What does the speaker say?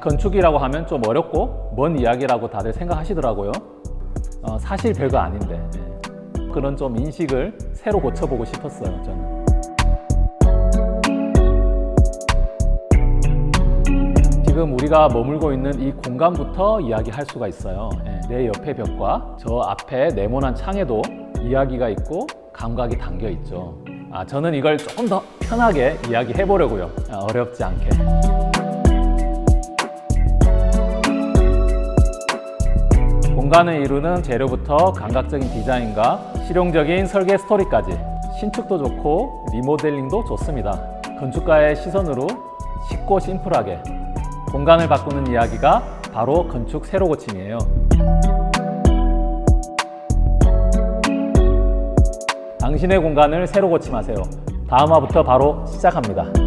건축이라고 하면 좀 어렵고 먼 이야기라고 다들 생각하시더라고요. 어, 사실 별거 아닌데 예. 그런 좀 인식을 새로 고쳐보고 싶었어요. 저는. 지금 우리가 머물고 있는 이 공간부터 이야기할 수가 있어요. 예, 내 옆에 벽과 저 앞에 네모난 창에도 이야기가 있고 감각이 담겨 있죠. 아, 저는 이걸 조금 더 편하게 이야기해 보려고요. 아, 어렵지 않게. 공간을 이루는 재료부터 감각적인 디자인과 실용적인 설계 스토리까지 신축도 좋고 리모델링도 좋습니다. 건축가의 시선으로 쉽고 심플하게 공간을 바꾸는 이야기가 바로 건축 새로 고침이에요. 당신의 공간을 새로 고침하세요. 다음 화부터 바로 시작합니다.